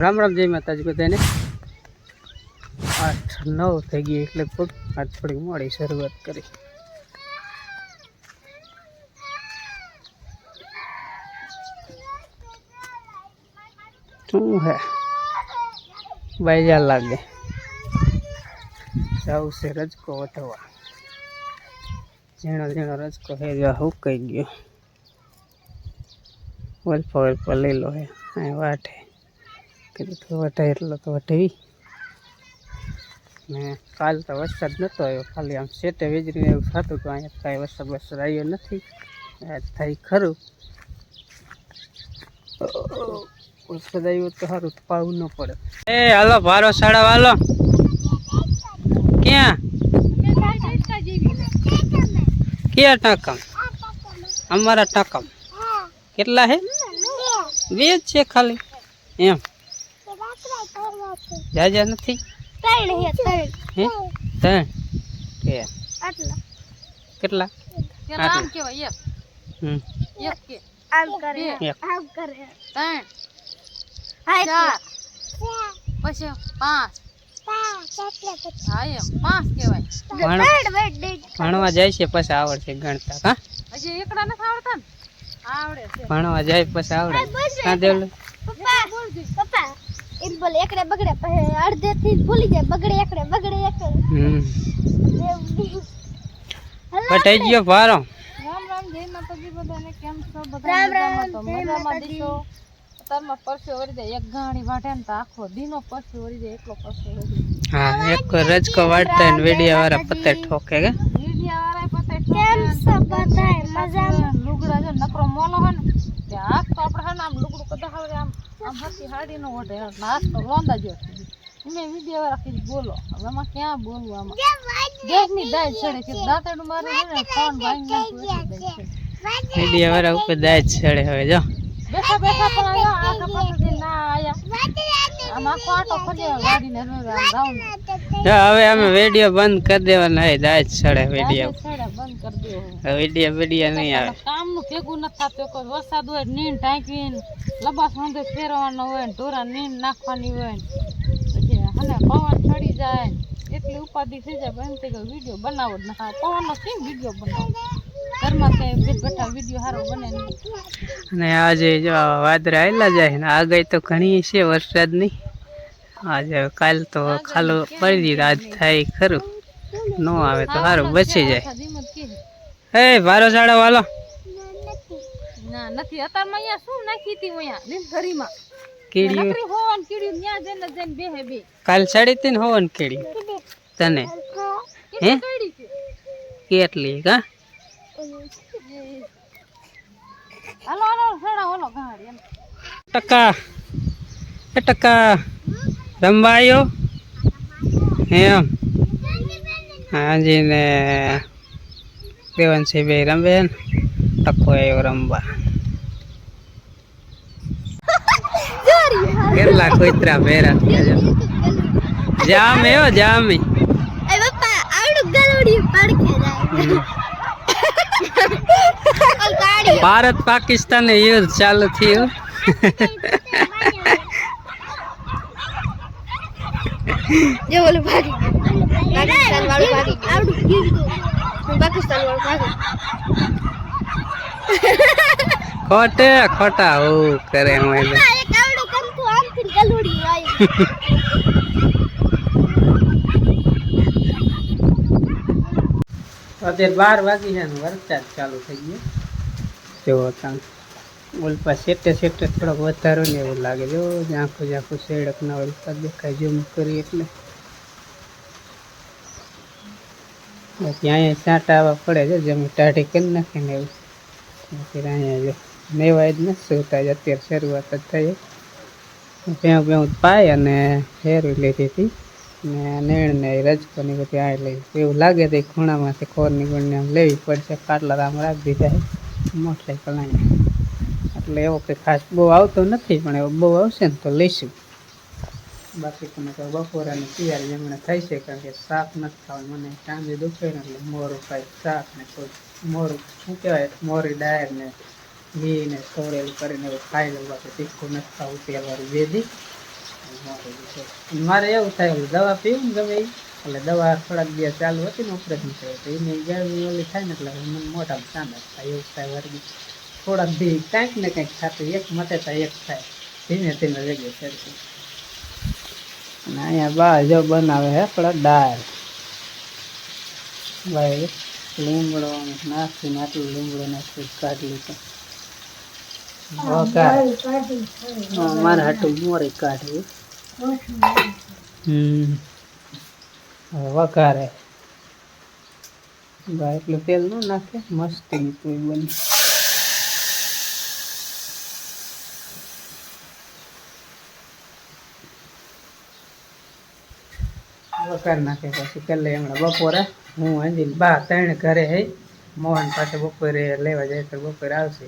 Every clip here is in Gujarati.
રામ રામ, જય માતાજી બધાને. આઠ, નવ થઈ ગઈ એટલે લગભગ આજ થોડી મોડી શરૂઆત કરી. શું હે? બાઈજા લાગે. જવું છે રજકો વટવા ઝીણો ઝીણો રજકો હે જો કહી ગયો. વલ્પા વલ્પા લઈ લો હે. વાટે. કીધું તો વટાય, એટલો તો વટાવી ને કાલ તો વરસાદ નહોતો આવ્યો, ખાલી આમ સેટે વીજળીને એવું થતું તો અહીંયા કાંઈ વરસાદ વરસાદ આવ્યો નથી. આજ થાય ખરું. વરસાદ આવ્યો તો સારું પાવું ન પડે. એ, હાલો, ભારો સાડા વાલો. ક્યાં? ક્યાં ટાંકમ અમારા ટાંકમ કેટલા હે? બે છે ખાલી. એમ. જાજા નથી? હે ત્રણ. કે? કેટલા? આટલા. હમ. એક. પછી પાંચ. હા એમ. પાંચ કહેવાય. ભણ- ભણવા જાય છે પછી આવડશે ગણતા હા? હજી એકડા નથી આવડતા ને? આવડે ભણવા જાય પછી આવડે. હા દેવલે. એકડે બગડે પછી અડધે થી ભૂલી જાય. બગડે એકડે બગડે એકડે. હમ. પટાઈ ગયો ભારો. રામ રામ જય માતાજી બધાને. કેમ છો બધા રામ, રામ જય મજામાં માતાજી. દીશો. અત્યારમાં પરસે વળી જાય. એક ગાણી વાટે ને તો આખો દીનો પરસે વળી જાય. એટલો પરસે હા એક રજકો વાટતા ને વેડિયા વાળા પતે ઠોકે કે? મીડિયા વાળા પતે કેમ છો બધાય મજામાં? લુગડા જો નકરો મોલો હોય ને તે તો આપણે હે આમ લુગડું કદા હવે આમ આમ હાથી હાડીનો ઓઢે. હાથ તો લોંદા જો મેં બોલો. હવે આમાં ક્યાં બોલવું આમાં? દેખની ચડે કે દાંતેડું મારે છે ને ફોન ભાંગી. વેડિયા વાળા ઉપર દાજ ચડે હવે જો. બેઠા બેઠા પણ આખા ના આયા. આમાં આખો આટો ફર્યો ગાડીને આમ રાઉન્ડ હવે અમે વેડિયો બંધ કરી દેવાના હોય દાજ ચડે વેડિયા. બંધ કરી દેવો. હવે વેડિયા વેડિયા નહીં આવે. ભેગું નથી થતું કોઈ વરસાદ હોય નીંદ ટાંકીને લબાસ વાંધો ફેરવાનો હોય ને ઢોરા નીંદ નાખવાની હોય ને. પછી અને પવન ચડી જાય એટલી ઉપાધિ થઈ જાય બંધ થઈ ગયો વીડિયો બનાવો જ ના પવનનો કેમ વીડિયો બનાવો? ઘરમાં કઈ બેઠ બેઠા વીડિયો સારો બને નહીં. અને આજે જો વાદરા આવેલા જાય ને આગળ તો ઘણી છે વરસાદની. આજે કાલ તો ખાલો પડી દીધું આજ થાય ખરું. ન આવે તો સારું બચી જાય. એમ. એ ભારો સાડો વાલો. નથી. અત્યારમાં અહીંયા શું નાખી હતી અહીંયા? લીમખરીમાં કેડી હોવાનું કીડ્યું ત્યાં જઈને જઈને બેહે બે. કાલ સાડી તીન ને હોવન કેડી તને? હે? કેટલી કા? હાલો હાલો હેડા ઓલો ગાડી ટકા. એ ટકા. રમવા આવ્યો એમ. હાજી ને દેવનસિંહ ભાઈ રમબેન ટકો આવ્યો રમવા. કેટલા કુતરા ભેરા જામ એવો જામી. એ પપ્પા આવડું ગલુડિયું પડખે જાય. ભારત પાકિસ્તાન યુદ્ધ ચાલુ થયું. જો ઓલું ભાગી પાકિસ્તાન વાળું ભાગી ગયું. આવડું કીધું પાકિસ્તાન વાળું ભાગી ખોટે ખોટા હું કરે હું એટલે આ એક આવડું કંકુ આમથી ગલુડિયું આવ્યું અત્યારે બાર વાગી છે વરસાદ ચાલુ થઈ ગયો. જો ત્યાં ઓલપા સેટે સેટે થોડોક વધારો ને એવું લાગે. જો ઝાંખું ઝાંખું સેડક ના ઓલપા દેખાય જેમ કરી એટલે. બાકી અહીંયા ચાંટા આવા પડે છે, જેમ ટાઢી કરી નાખે ને એવું. અહીંયા જો મેવાય જ નથી, સુતા જ અત્યારે શરૂઆત જ થઈ. ભેં ભેં પાય અને ફેરવી લીધી હતી. ને નેણ ને એ રજકો ને બધી આ લઈ. એવું લાગે તો ખૂણામાંથી ખોરની ગુણને આમ લેવી પડશે. પાટલા આમ રાખી દીધા મોટરસાઇકલ એટલે એવો કંઈ ખાસ બહુ આવતો નથી, પણ એવો બહુ આવશે ને તો લઈશું. બાકી તમે તો બપોરાની તૈયારી એમણે થઈ છે, કારણ કે શાક નથી ખાવાનું. મને ચાંદી દુખે ને એટલે મોરું ખાય. શાક ને કોઈ મોરું શું કહેવાય? મોરી ડાયર ને ઘી ને સોળેલું કરીને ખાઈ લેવા બાકી તીખું નથી ખાવું તેલવાળું વેધી મારે એવું થાય દવા પીવું ગમે એટલે દવા થોડાક દિવસ ચાલુ હતી ને ઓપરેશન થયું તો એને ગરમી ઓલી થાય ને એટલે મને મોટામાં સામે થાય, એવું થાય વર્ગી થોડાક દી કાંઈક ને કાંઈક થતું એક મતે થાય એક થાય. ધીમે ધીમે વેગે ચડતું અને અહીંયા બા જો બનાવે હે થોડા દાળ. ભાઈ, લીમડો નાખી નાખી લીમડો નાખી કાઢી લીધું. મારા હાટું મોરે કાઢવી હમ વઘારે એટલું તેલ ન નાખે મસ્તી વઘાર નાખે પછી પેલે હમણાં બપોરે, હું હજી બા ત્રણ ઘરે હઈ, મોહન પાસે બપોરે લેવા જાય તો બપોરે આવશે.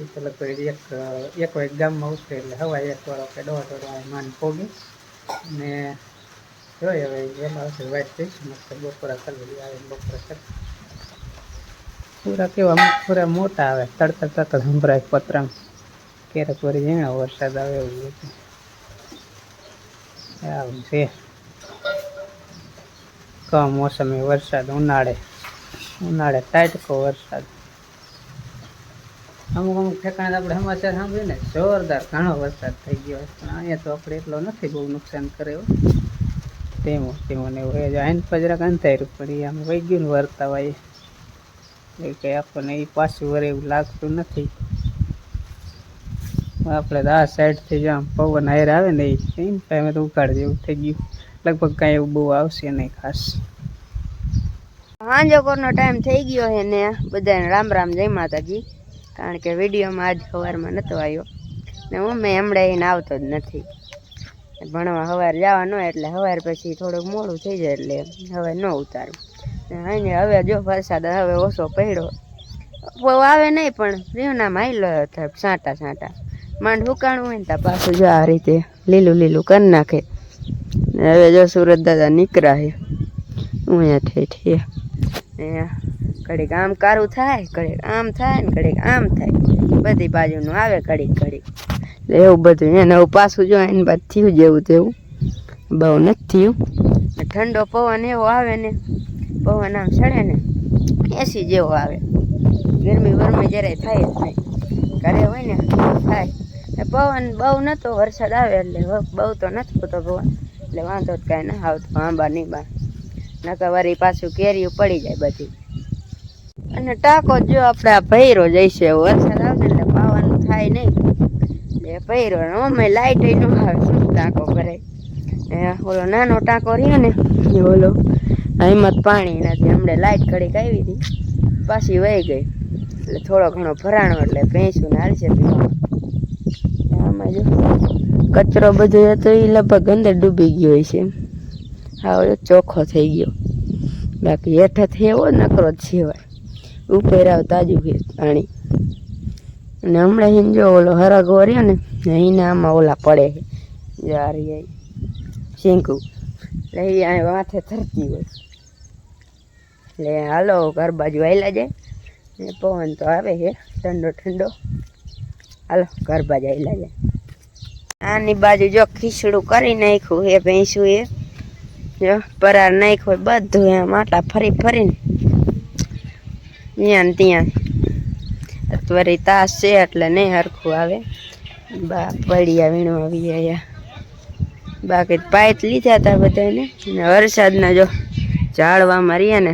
એ તો લગભગ એક એક વાગે ગામમાં ઉતરે એટલે હવાય એક વાળો કે દોઢ વાળો માન પોગી. ને જોઈએ હવે એમાં આવશે વાઇટ થઈશ મસ્ત બપોરા કરવી આવે બપોરા કરી પૂરા કેવા પૂરા મોટા આવે. તડતર તડતર સંભળાય પતરામ. ક્યારેક વળી ઝીણો વરસાદ આવે એવું આવું છે. કમોસમી વરસાદ ઉનાળે. ઉનાળે ટાઈટકો વરસાદ. અમુક અમુક ઠેકાણે આપણે સમાચાર સાંભળ્યું ને, જોરદાર ઘણો વરસાદ થઈ ગયો પણ અહીંયા તો આપણે એટલો નથી બહુ નુકસાન કર્યો. તેમાં તેમ એવું હોય આઈને પજરાક અંધાર્યું એ આમ વહી ગયું ને વરતા હોય એ કંઈ આપણને એ પાછું વરે એવું લાગતું નથી. આપણે તો આ સાઈડથી જો આમ પવન હાર આવે ને એ ટાઈમે તો ઉકાળ જેવું થઈ ગયું. લગભગ કાંઈ એવું બહુ આવશે નહીં ખાસ. હાંજકોરનો ટાઈમ થઈ ગયો છે ને બધાને રામ રામ જય માતાજી. કારણ કે વિડીયોમાં આજ સવારમાં નહોતો આવ્યો. ને હું મેં હમણાં એને આવતો જ નથી. ભણવા સવાર જવાનો એટલે સવાર પછી થોડુંક મોડું થઈ જાય એટલે હવે ન ઉતારું. ને અહીંયા હવે જો વરસાદ હવે ઓછો પડ્યો. બહુ આવે નહીં પણ રીવના માઇલો સાંટા સાંટા. માંડ હુકાણું હોય ને ત્યાં પાછું જો આ રીતે લીલું લીલું કરી નાખે. હવે જો સુરત દાદા નીકળ્યા હું. અહીંયા ઠેઠ ઘડીક આમ કારું થાય, ઘડીક આમ થાય ને ઘડીક આમ થાય. બધી બાજુનું આવે ઘડીક ઘડીક. એવું બધું એને હવે પાછું જો એને બાદ થયું જેવું તેવું. બહુ નથી થયું. ઠંડો પવન એવો આવે ને, પવન આમ ચડે ને, એસી જેવો આવે. ગરમી વરમી જરાય થાય નહીં. ઘરે હોય ને, થાય. પવન બહુ નહોતો વરસાદ આવે એટલે બહુ તો નથી પૂતો પવન. એટલે વાંધો જ કાંઈ ના આવતો આંબા નહીં બા નકર વરી પાછું કેરીઓ પડી જાય બધી. અને ટાંકો જો આપણે આ ભૈરો જઈશે વરસાદ આવશે એટલે પાવાનું થાય નહીં. એટલે ભૈરો અમે લાઈટ ન આવે શું ટાંકો એ ઓલો નાનો ટાંકો રહ્યો ને, એ ઓલો, એમાં પાણી નથી હમણાં લાઈટ કડીક આવી હતી. પાછી વહી ગઈ. એટલે થોડો ઘણો ભરાણો એટલે ભેંસું હાલશે આમાં જો કચરો બધો હતો એ લગભગ અંદર ડૂબી ગયો છે હા ચોખ્ખો થઈ ગયો. બાકી હેઠેથી એવો નકરો જ સિવાય ઉપર આવ તાજું છે પાણી અને હમણાં હિન જો ઓલો હરગો રહ્યો ને એને આમાં ઓલા પડે છે. જારી શીંકું એટલે એ અહીં માથે થરતી હોય. એટલે હાલો, ઘર બાજુ આવેલા જાય. ને પવન તો આવે છે, ઠંડો ઠંડો. હાલો, ઘર બાજુ આવેલા જાય. આની બાજુ જો ખીચડું કરી નાખ્યું એ ભેંસું એ. જો, પરાર નાખ્યું બધું એમ, આટલા ફરી ફરીને. ત્યાં ત્યાં. અત્યારે તાસ છે એટલે નહીં હરખું આવે. બા પડિયા વીણવા આવી બાકી પાયત લીધા હતા બધાને ને વરસાદના જો ઝાડવામાં રહ્યા ને,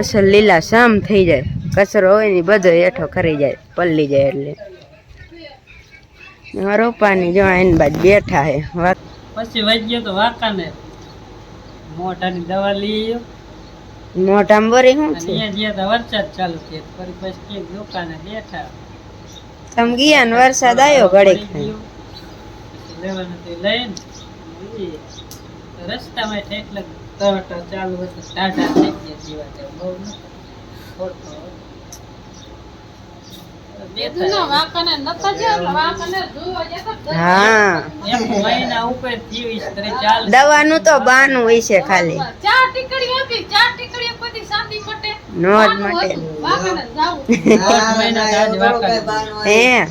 અસલ લીલા શામ થઈ જાય. કચરો હોય ને બધો હેઠો ખરી જાય, પલ્લી જાય એટલે. રોપાની જો એની બાદ બેઠા હે. વાત પછી વાગ્યો તો વાકાને મોઢાની દવા લઈ મોઢામાં બોરી શું છે? અહીંયા ગયા તો વરસાદ ચાલુ છે ફરી પછી ક્યાંક દુકાને બેઠા. તમ ગયા ને વરસાદ આવ્યો ઘડીક લેવાનું તે લઈને રસ્તામાં ઠેક લગ તરત ચાલુ હતું ટાટા થઈ ગયા જીવા. બહુ. થોડું થોડું. બેઠા. ના વાંકાને નતા જ્યાં એટલે વાંકાને જોવા જતા જ હા. દવાનું તો બાનું હોય છે ખાલી. નો જ માટે. હે?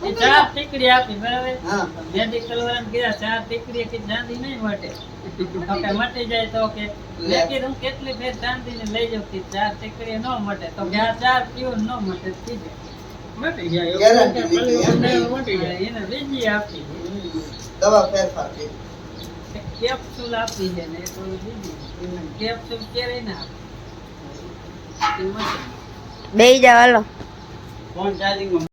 આ ને લાયા બીજું એ ચાર ટીકડી આપી બરાબર? હા. મેડિકલ વાળાને કીધા ચાર ટીકડી કે ચાંદી નહીં મટે તો કે મટી જાય તો કે મેં કીધું કેટલી ફેર ચાંદી ને લઈ જાઉં કે ચાર ટીકડી ન મટે? તો કે આ ચાર પીવો ન મટે. તો કીધું મટી જાય Guarantee લીધી એમ. ને? મટી જાય. એને બીજી આપી દવા ફેરફાર કરી. કેપ્સ્યુલ આપી છે ને એ તો બીજી કેપ્સ્યુલ ક્યારેય ના આપે. એ મટે. બે જાવ હાલો. ફોન ચાર્જિંગમાં